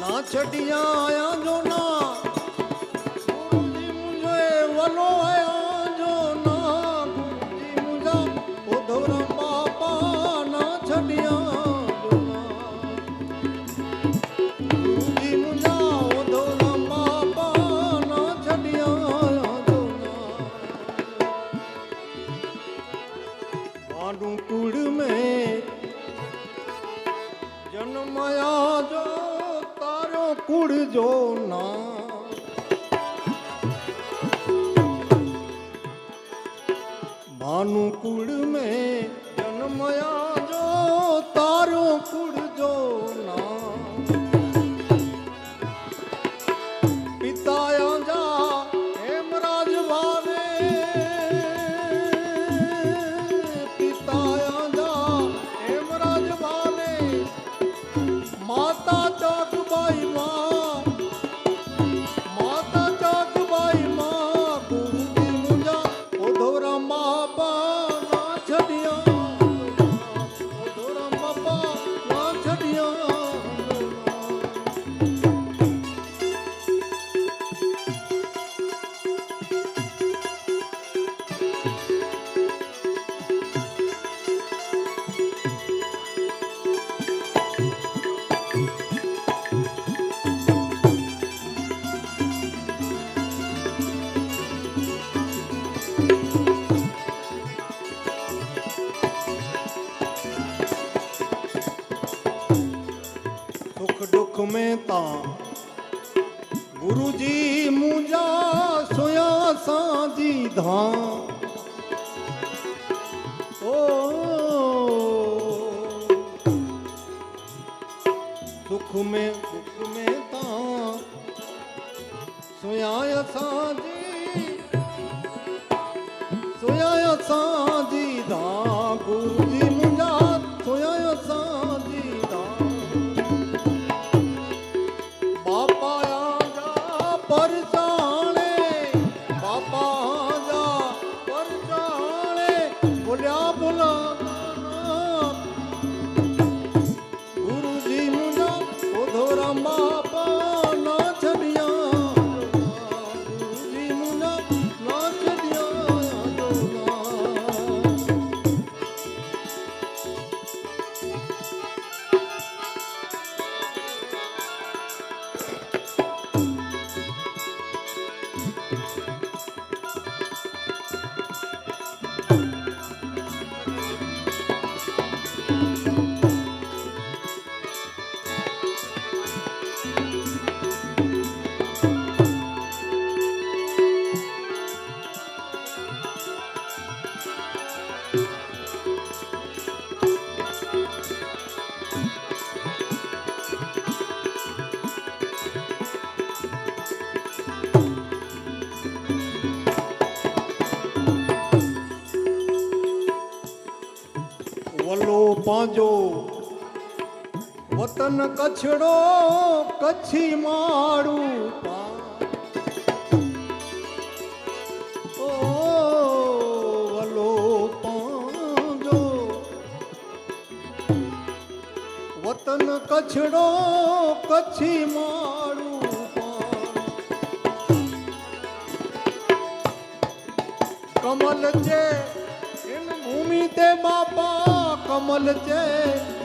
ના છડિયા આયા જો ના ભાડું કુળ મેં. જન્મયા જો તારો કુળ જો ના. ભાનુ કુળ મેં જન્મયા ਦੁੱਖ ਮੈਂ ਤਾਂ ਗੁਰੂ ਜੀ ਮੁਝਾ ਸੋਇਆ ਸਾਂਝੀ ਧਾਂ ਓ ਦੁੱਖ ਮੈਂ ਦੁੱਖ ਮੈਂ ਤਾਂ ਸੋਇਆ ਸਾਂਝੀ ਸੋਇਆ ਸਾਂ બાપા આજા પરસાણે બોલ્યા બોલા પાંજો. વતન કછડો કચ્છી મારું વતન કછડો કચ્છી મારું કમલ છે ભૂમિ તે બાપા. કમલ છે